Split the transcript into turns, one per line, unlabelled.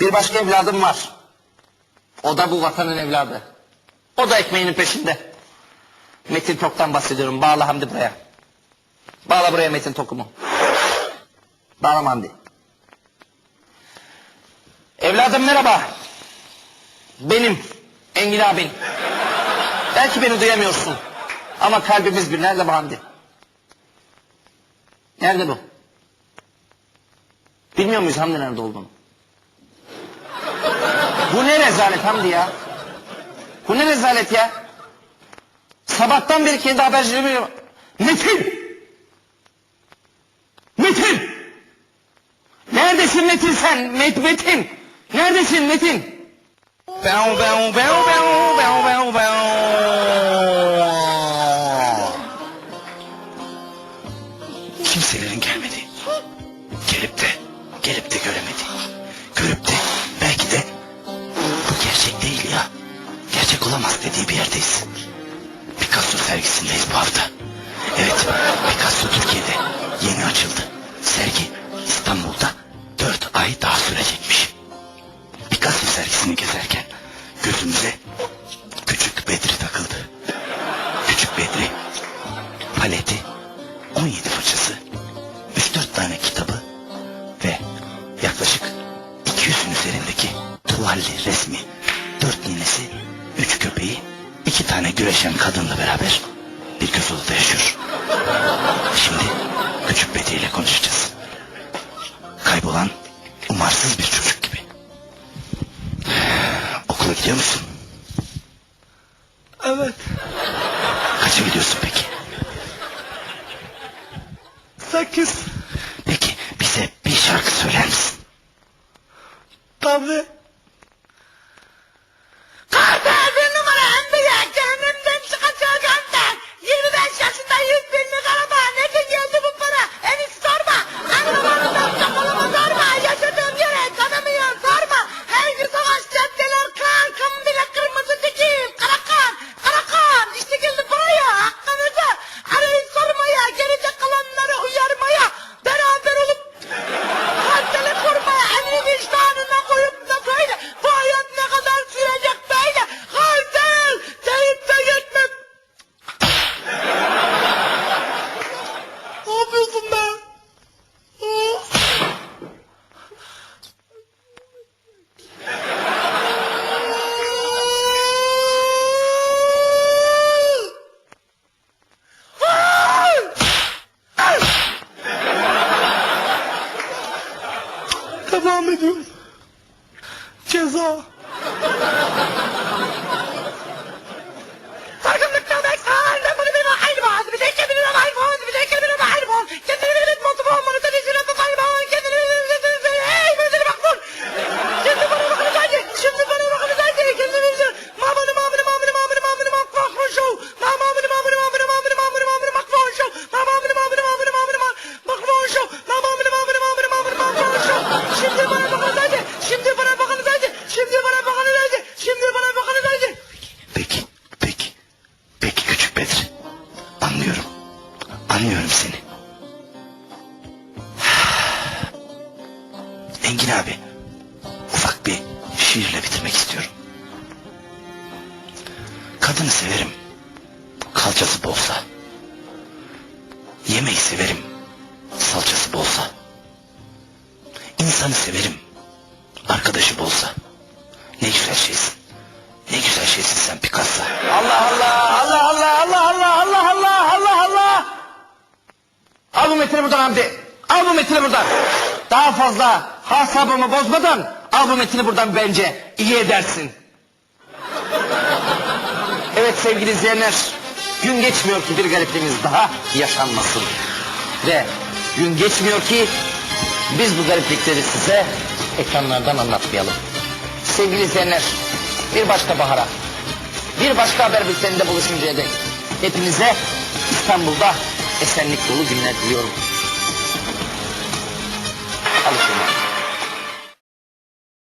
Bir başka evladım var. O da bu vatanın evladı. O da ekmeğinin peşinde. Metin Tok'tan bahsediyorum. Bağla Hamdi buraya. Bağla buraya Metin Tok'umu. Bağla Hamdi. Evladım merhaba. Benim. Engin abin. Belki beni duyamıyorsun. Ama kalbimiz bir. Nerede bu Hamdi? Nerede bu? Bilmiyor muyuz Hamdi nerede olduğunu? Bu ne rezalet Hamdi ya? Bu ne rezalet ya? Sabahtan beri kendi habercilerimi... Metin! Metin! Neredesin Metin sen? Met Metin! Neredesin Metin? Beau beau beau beau beau beau beau.
Kimselerin gelmedi. Olamaz dediği bir yerdeyiz. Picasso sergisindeyiz bu hafta. Evet, Picasso Türkiye'de yeni açıldı. Sergi İstanbul'da dört ay daha sürecekmiş. Picasso sergisini gezerken gözümüze küçük Bedri takıldı. Küçük Bedri paleti 17 fırçası, 3-4 tane kitabı ve yaklaşık 200'ün üzerindeki tuvalli resmi, 4 ninesi, 3 köpeği, 2 tane güreşen kadınla beraber bir göz odada yaşıyor. Şimdi küçük Bedri ile konuşacağız. Kaybolan umarsız bir çocuk gibi. Okula gidiyor musun?
Evet.
Kaça gidiyorsun peki?
Sekiz.
Peki bize bir şarkı söyler misin?
Tabii. Devam ediyorum. Ceza.
Engin abi. Ufak bir şiirle bitirmek istiyorum. Kadını severim. Kalçası bolsa. Yemeği severim. Salçası bolsa. İnsanı severim. Arkadaşı bolsa. Ne güzel şeysin. Ne güzel şeysin sen Picasso.
Allah Allah Allah Allah Allah Allah Allah Allah Allah Allah. Al bu metini buradan Hamdi. Al bu metini buradan. Daha fazla hasabımı bozmadan al bu metini buradan bence. iyi edersin. Evet sevgili izleyenler. Gün geçmiyor ki bir garipliğimiz daha yaşanmasın. Ve gün geçmiyor ki biz bu gariplikleri size ekranlardan anlatmayalım. Sevgili izleyenler bir başka bahara bir başka haber bülteninde buluşuncaya dek hepinize İstanbul'da esenlik dolu günler diliyorum. Alışın.